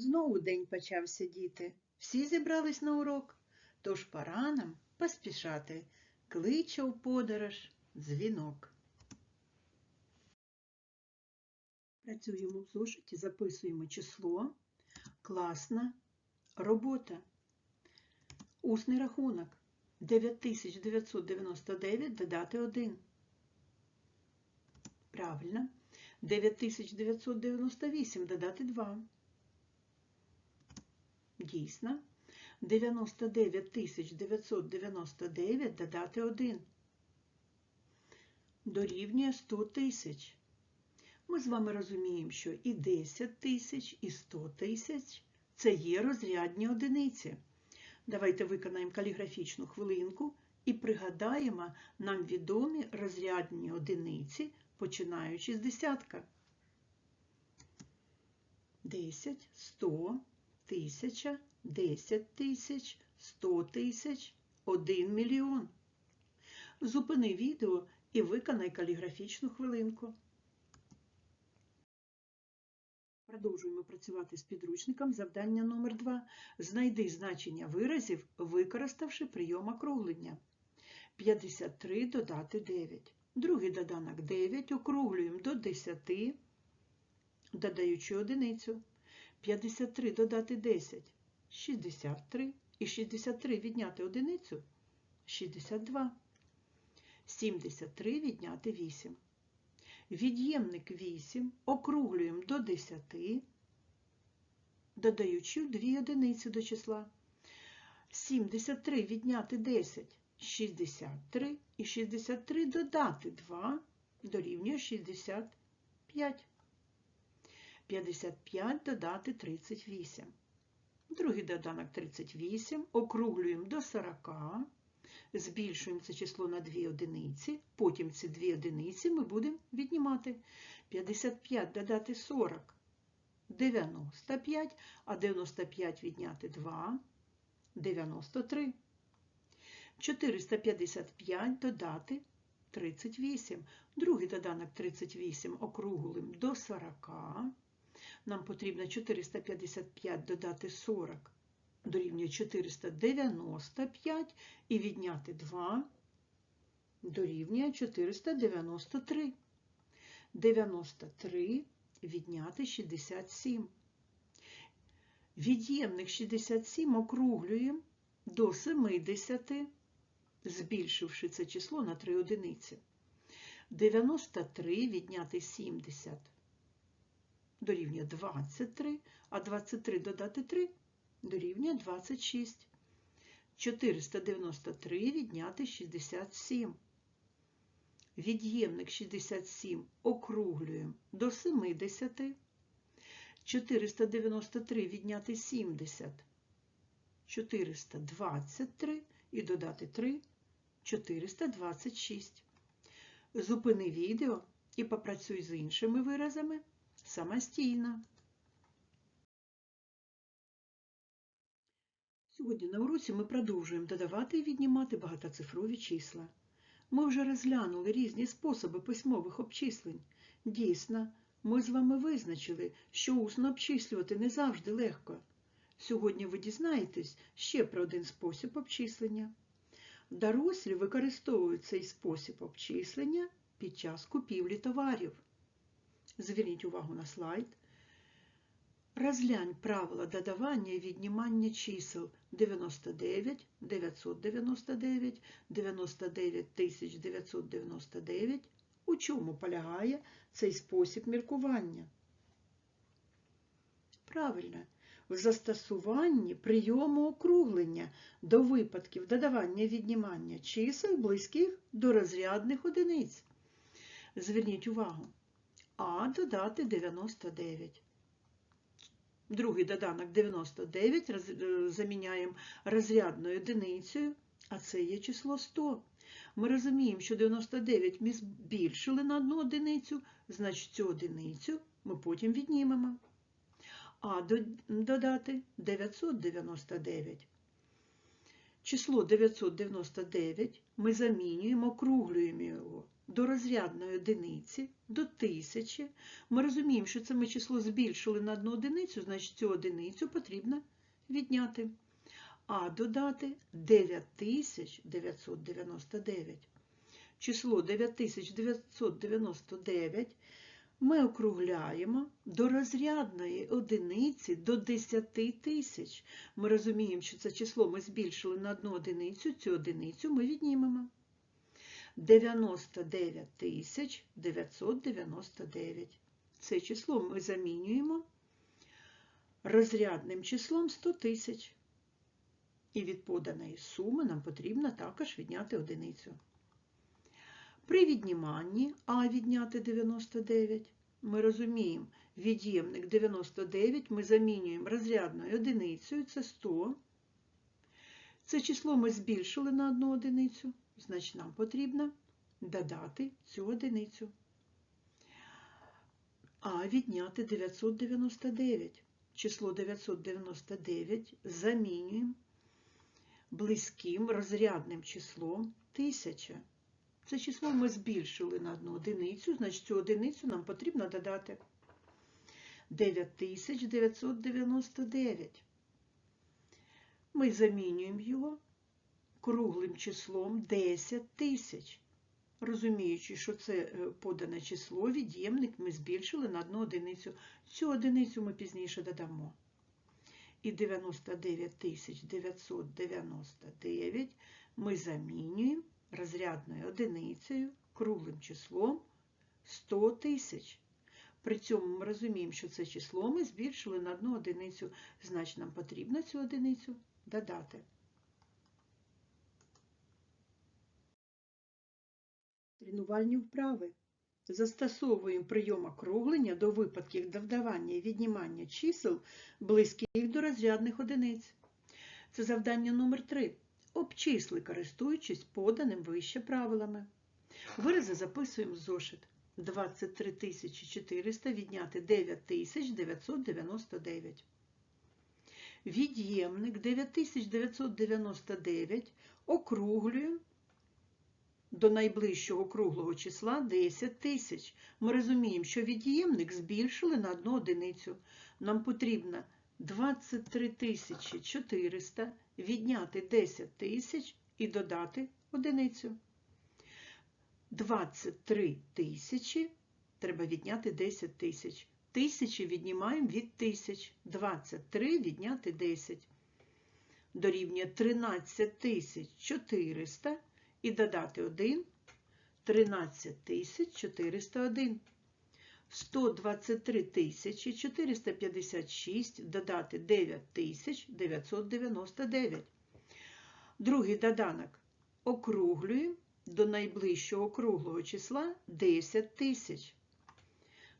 Знову день почався, діти. Всі зібрались на урок, тож пора нам поспішати. Кличе у подорож дзвінок. Працюємо в зошиті, записуємо число. Класна робота. Усний рахунок. 9999 додати 1. Правильно. 9998 додати 2. Дійсно. 99999 додати 1. Дорівнює 100 тисяч. Ми з вами розуміємо, що і 10 тисяч, і 100 тисяч це є розрядні одиниці. Давайте виконаємо каліграфічну хвилинку і пригадаємо нам відомі розрядні одиниці, починаючи з десятка. 10, 100, 1000, 10 тисяч, 100 тисяч, 1 мільйон. Зупини відео і виконай каліграфічну хвилинку. Продовжуємо працювати з підручником. Завдання номер 2. Знайди значення виразів, використавши прийом округлення. 53 додати 9. Другий доданок 9 округлюємо до 10, додаючи одиницю. 53 додати 10 63. І 63 відняти одиницю 62. 73 відняти 8. Від'ємник 8 округлюємо до 10, додаючи 2 одиниці до числа. 73 відняти 10 63 і 63 додати 2 дорівнює 65. 55 додати 38. Другий доданок 38 округлюємо до 40. Збільшуємо це число на 2 одиниці, потім ці 2 одиниці ми будемо віднімати. 55 додати 40, 95, а 95 відняти 2, 93. 455 додати 38. Другий доданок 38 округлим до 40. Нам потрібно 455 додати 40 дорівнює 495 і відняти 2 дорівнює 493. 93 відняти 67. Від'ємник 67 округлюємо до 70, збільшивши це число на 3 одиниці. 93 відняти 70 дорівнює 23, а 23 додати 3 дорівнює 26. 493 відняти 67. Від'ємник 67 округлюємо до 70. 493 відняти 70. 423 і додати 3 426. Зупини відео і попрацюй з іншими виразами самостійно. Сьогодні на уроці ми продовжуємо додавати і віднімати багатоцифрові числа. Ми вже розглянули різні способи письмових обчислень. Дійсно, ми з вами визначили, що усно обчислювати не завжди легко. Сьогодні ви дізнаєтесь ще про один спосіб обчислення. Дорослі використовують цей спосіб обчислення під час купівлі товарів. Зверніть увагу на слайд. Розглянь правила додавання і віднімання чисел 99, 999, 99 999. У чому полягає цей спосіб міркування? Правильно, в застосуванні прийому округлення до випадків додавання і віднімання чисел близьких до розрядних одиниць. Зверніть увагу. А додати 99. Другий доданок 99 роз, заміняємо розрядною одиницею, а це є число 100. Ми розуміємо, що 99 ми збільшили на одну одиницю, значить цю одиницю ми потім віднімемо. А додати 999. Число 999 ми замінюємо, округлюємо його до розрядної одиниці, до тисячі. Ми розуміємо, що це ми число збільшили на одну одиницю, значить цю одиницю потрібно відняти. А додати 9999. Число 9999 ми округляємо до розрядної одиниці до 10 тисяч. Ми розуміємо, що це число ми збільшили на одну одиницю, цю одиницю ми віднімемо. 99 999. Це число ми замінюємо розрядним числом 100 тисяч. І від поданої суми нам потрібно також відняти одиницю. При відніманні А відняти 99, ми розуміємо, від'ємник 99 ми замінюємо розрядною одиницею, це 100. Це число ми збільшили на одну одиницю, значить нам потрібно додати цю одиницю. А відняти 999. Число 999 замінюємо близьким розрядним числом 1000. Це число ми збільшили на одну одиницю, значить цю одиницю нам потрібно додати 9999. Ми замінюємо його круглим числом 10 тисяч. Розуміючи, що це подане число, від'ємник ми збільшили на одну одиницю. Цю одиницю ми пізніше додамо. І 99 999 ми замінюємо розрядною одиницею, круглим числом 100 тисяч. При цьому ми розуміємо, що це число ми збільшили на одну одиницю, значить нам потрібно цю одиницю додати. Тренувальні вправи. Застосовуємо прийом округлення до випадків додавання і віднімання чисел, близьких до розрядних одиниць. Це завдання номер 3 Обчисли, користуючись поданим вище правилами. Вирази записуємо в зошит. 23 400 відняти 9999. Від'ємник 9999 округлюємо до найближчого круглого числа 10 тисяч. Ми розуміємо, що від'ємник збільшили на одну одиницю. Нам потрібно 23 400 відняти 10 тисяч і додати одиницю. 23 тисячі треба відняти 10 тисяч. Тисячі віднімаємо від тисяч. 23 відняти 10. Дорівнює 13 тисяч 400 і додати 1 13 тисяч 401. 123 тисячі 456 додати 9 тисяч 999. Другий доданок округлюємо до найближчого круглого числа 10 тисяч.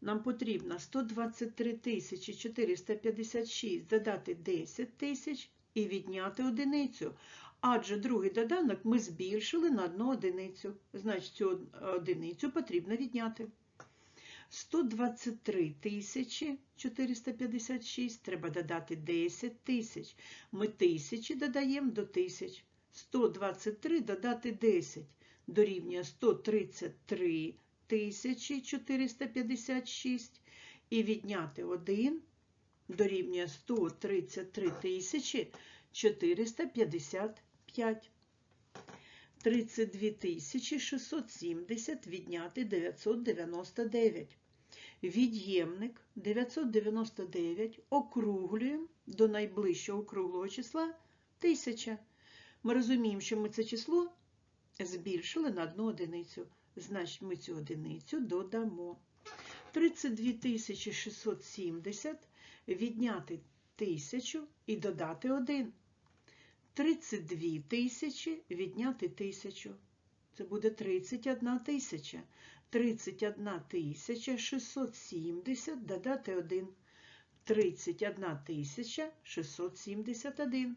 Нам потрібно 123 456 додати 10 тисяч і відняти одиницю. Адже другий доданок ми збільшили на одну одиницю. Значить, цю одиницю потрібно відняти. 123 тисячі 456 треба додати 10 тисяч. Ми тисячі додаємо до тисяч. 123 додати 10 дорівнює 133 тисячі 456 і відняти 1 дорівнює 133 тисячі 455. 32 670 відняти 999. Від'ємник 999 округлюємо до найближчого круглого числа 1000. Ми розуміємо, що ми це число збільшили на одну одиницю. Значить, ми цю одиницю додамо. 32 670 відняти 1000 і додати 1. 32 тисячі відняти 1000. Це буде 31 тисяча. 31 тисяча 670 додати 1. 31 тисяча 671.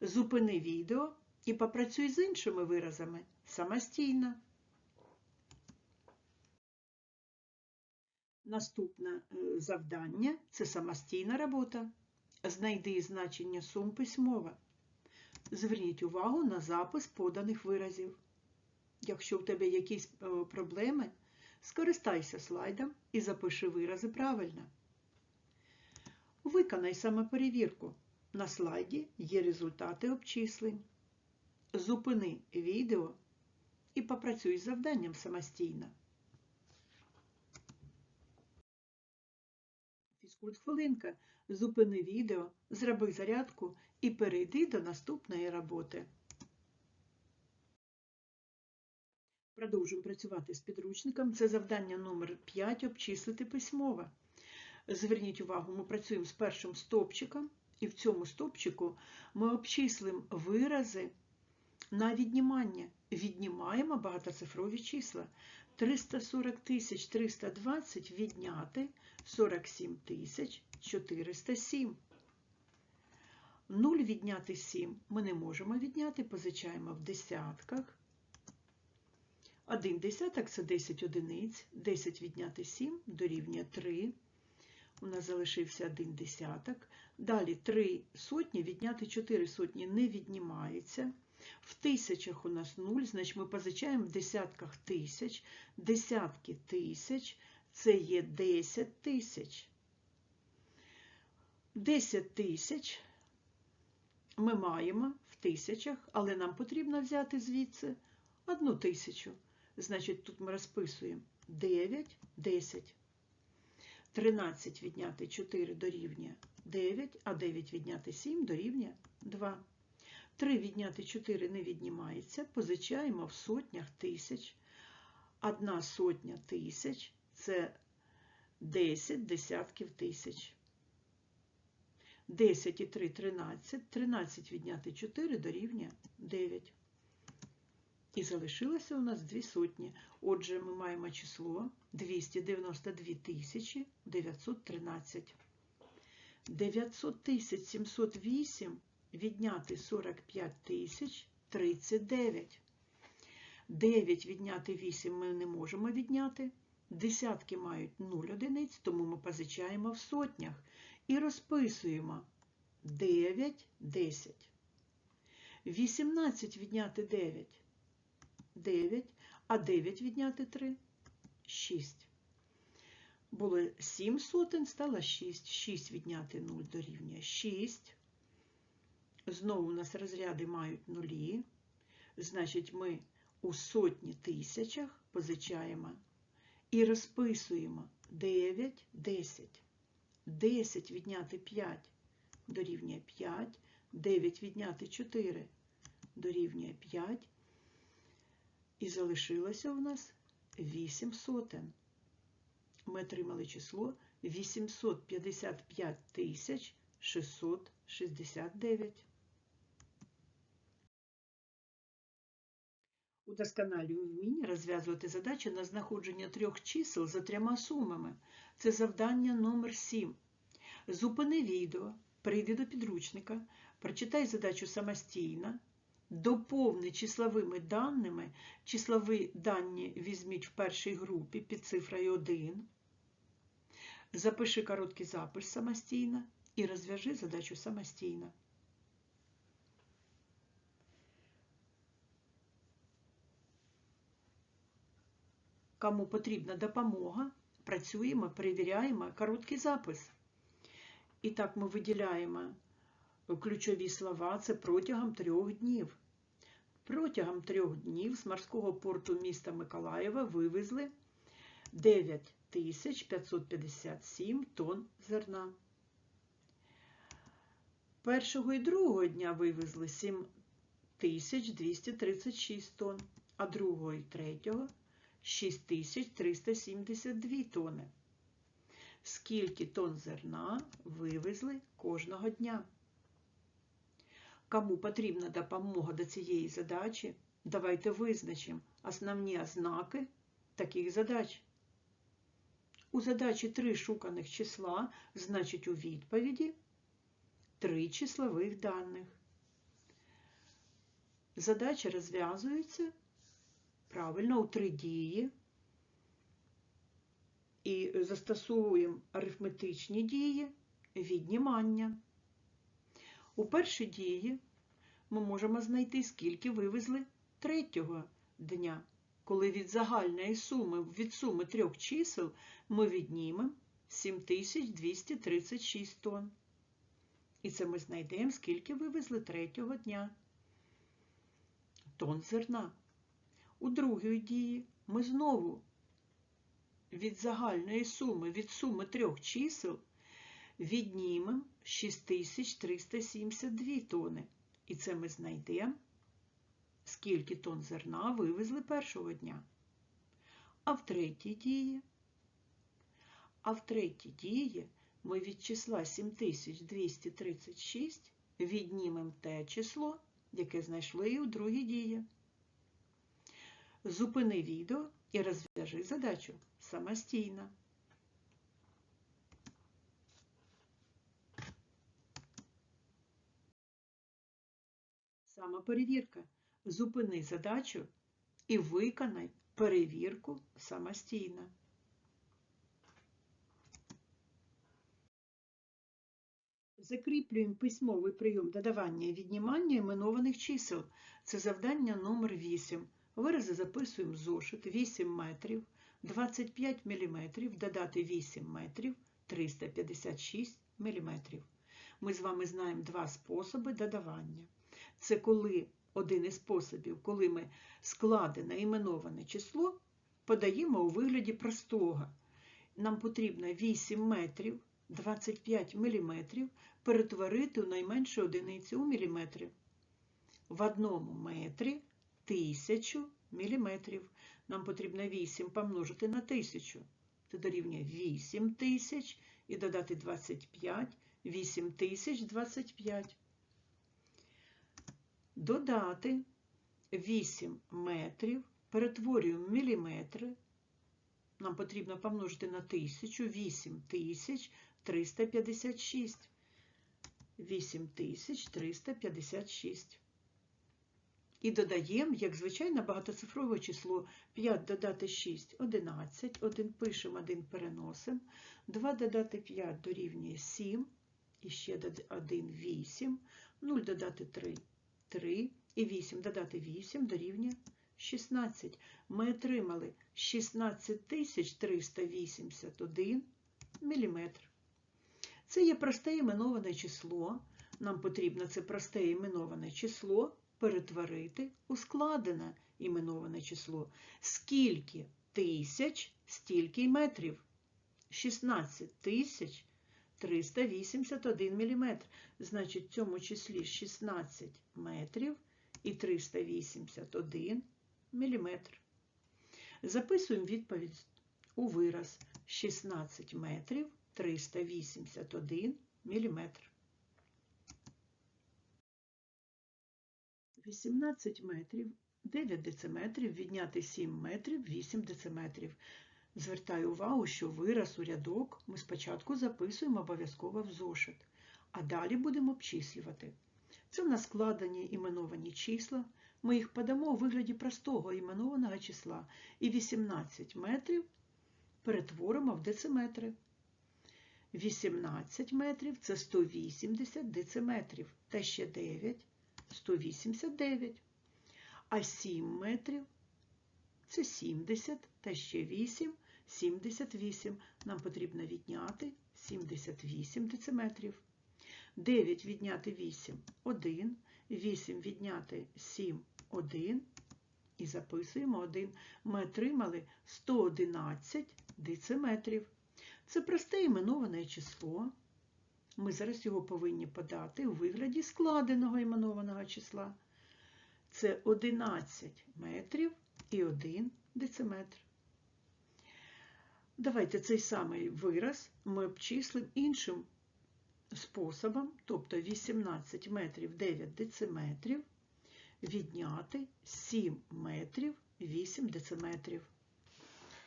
Зупини відео і попрацюй з іншими виразами самостійно. Наступне завдання це самостійна робота. Знайди значення сум письмова. Зверніть увагу на запис поданих виразів. Якщо в тебе якісь е, проблеми, скористайся слайдом і запиши вирази правильно. Виконай самоперевірку. На слайді є результати обчислень. Зупини відео і попрацюй з завданням самостійно. Фізкульт хвилинка. Зупини відео, зроби зарядку і перейди до наступної роботи. Продовжуємо працювати з підручником. Це завдання номер 5 обчислити письмово. Зверніть увагу, ми працюємо з першим стовпчиком, і в цьому стовпчику ми обчислимо вирази на віднімання. Віднімаємо багатоцифрові числа. 340 тисяч 320 відняти 47 тисяч 407. 0 відняти 7 ми не можемо відняти, позичаємо в десятках. 1 десяток це 10 одиниць, 10 відняти 7 дорівнює 3. У нас залишився 1 десяток. Далі 3 сотні відняти 4 сотні не віднімається. В тисячах у нас 0, значить ми позичаємо в десятках тисяч. Десятки тисяч це є 10 тисяч. 10 тисяч ми маємо в тисячах, але нам потрібно взяти звідси одну тисячу. Значить, тут ми розписуємо 9, 10. 13 відняти 4 дорівнює 9, а 9 відняти 7 дорівнює 2. 3 відняти 4 не віднімається, позичаємо в сотнях тисяч. Одна сотня тисяч це 10 десятків тисяч. 10 і 3 – 13. 13 відняти 4 дорівнює 9. І залишилося у нас дві сотні. Отже, ми маємо число 292 тисячі 913. 900 тисяч 708 відняти 45 тисяч 39. 9 відняти 8 ми не можемо відняти. Десятки мають 0 одиниць, тому ми позичаємо в сотнях і розписуємо 9, 10. 18 відняти 9. 9, а 9 відняти 3 6. Було 7 сотень, стало 6. 6 відняти 0 дорівнює 6. Знову у нас розряди мають нулі. Значить, ми у сотні тисячах позичаємо і розписуємо 9, 10. 10 відняти 5 дорівнює 5. 9 відняти 4 дорівнює 5. І залишилося у нас 8 сотен. Ми отримали число 855 тисяч 669. Удосконалюю вміння розв'язувати задачі на знаходження трьох чисел за трьома сумами. Це завдання номер 7. Зупини відео, прийди до підручника, прочитай задачу самостійно, доповни числовими даними. Числові дані візьміть в першій групі під цифрою 1. Запиши короткий запис самостійно і розв'яжи задачу самостійно. Кому потрібна допомога, працюємо, перевіряємо короткий запис. І так ми виділяємо ключові слова це протягом трьох днів. Протягом трьох днів з морського порту міста Миколаєва вивезли 9557 тонн зерна. Першого і другого дня вивезли 7236 тонн, а другого і третього 6372 тонни. Скільки тонн зерна вивезли кожного дня? Кому потрібна допомога до цієї задачі, давайте визначимо основні ознаки таких задач. У задачі три шуканих числа, значить у відповіді три числових даних. Задача розв'язується правильно у три дії. І застосовуємо арифметичні дії віднімання. У першій дії ми можемо знайти, скільки вивезли третього дня. коли від загальної суми, від суми трьох чисел ми віднімемо 7236 тонн. І це ми знайдемо, скільки вивезли третього дня. Тонн зерна. У другій дії ми знову від загальної суми, від суми трьох чисел віднімемо 6372 тонни. І це ми знайдемо, скільки тонн зерна вивезли першого дня. А в третій дії, а в третій дії ми від числа 7236 віднімемо те число, яке знайшли і у другій дії. Зупини відео і розв'яжи задачу самостійно. Самоперевірка. Зупини задачу і виконай перевірку самостійно. Закріплюємо письмовий прийом додавання і віднімання іменованих чисел. Це завдання номер 8. Вирази записуємо зошит 8 метрів, 25 мм, додати 8 метрів, 356 мм. Ми з вами знаємо два способи додавання. Це коли один із способів, коли ми складене іменоване число подаємо у вигляді простого. Нам потрібно 8 метрів 25 мм перетворити у найменшу одиницю у міліметри. В одному метрі 1000 міліметрів. Нам потрібно 8 помножити на 1000. Це дорівнює 8 тисяч і додати 25, 8025. Додати 8 метрів, перетворюємо міліметри. Нам потрібно помножити на 1000, 8 тисяч 356. 8356. І додаємо, як звичайно, багатоцифрове число. 5 додати 6 11, 1 пишемо, 1 переносимо, 2 додати 5 дорівнює 7, і ще 1 8, 0 додати 3 3, і 8 додати 8 дорівнює 16. Ми отримали 16381 міліметр. Це є просте іменоване число. Нам потрібно це просте іменоване число перетворити у складене іменоване число. Скільки тисяч, стільки метрів. 16 тисяч 381 мм. Значить, в цьому числі 16 метрів і 381 мм. Записуємо відповідь у вираз 16 метрів 381 мм. 18 метрів, 9 дециметрів, відняти 7 метрів, 8 дециметрів. Звертаю увагу, що вираз у рядок ми спочатку записуємо обов'язково в зошит, а далі будемо обчислювати. Це в нас складені іменовані числа. Ми їх подамо у вигляді простого іменованого числа. І 18 метрів перетворимо в дециметри. 18 метрів це 180 дециметрів, та ще 9 189. А 7 метрів це 70, та ще 8 78. Нам потрібно відняти 78 дециметрів. 9 відняти 8 1, 8 відняти 7 1. І записуємо 1. Ми отримали 111 дециметрів. Це просте іменоване число. Ми зараз його повинні подати у вигляді складеного іменованого числа. Це 11 метрів і 1 дециметр. Давайте цей самий вираз ми обчислимо іншим способом, тобто 18 метрів 9 дециметрів, відняти 7 метрів 8 дециметрів.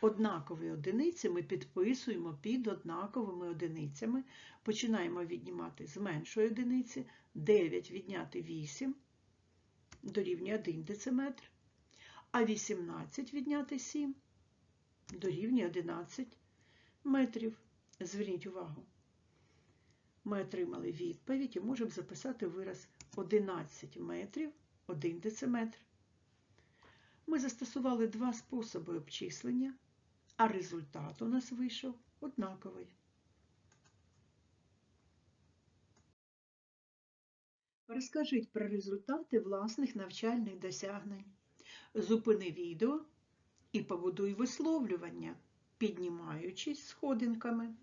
Однакові одиниці ми підписуємо під однаковими одиницями. Починаємо віднімати з меншої одиниці 9 відняти 8 дорівнює 1 дециметр, а 18 відняти 7 дорівнює 11 метрів. Зверніть увагу. Ми отримали відповідь і можемо записати вираз 11 метрів 1 дециметр. Ми застосували два способи обчислення, а результат у нас вийшов однаковий. Розкажіть про результати власних навчальних досягнень. Зупини відео і побудуй висловлювання, піднімаючись сходинками.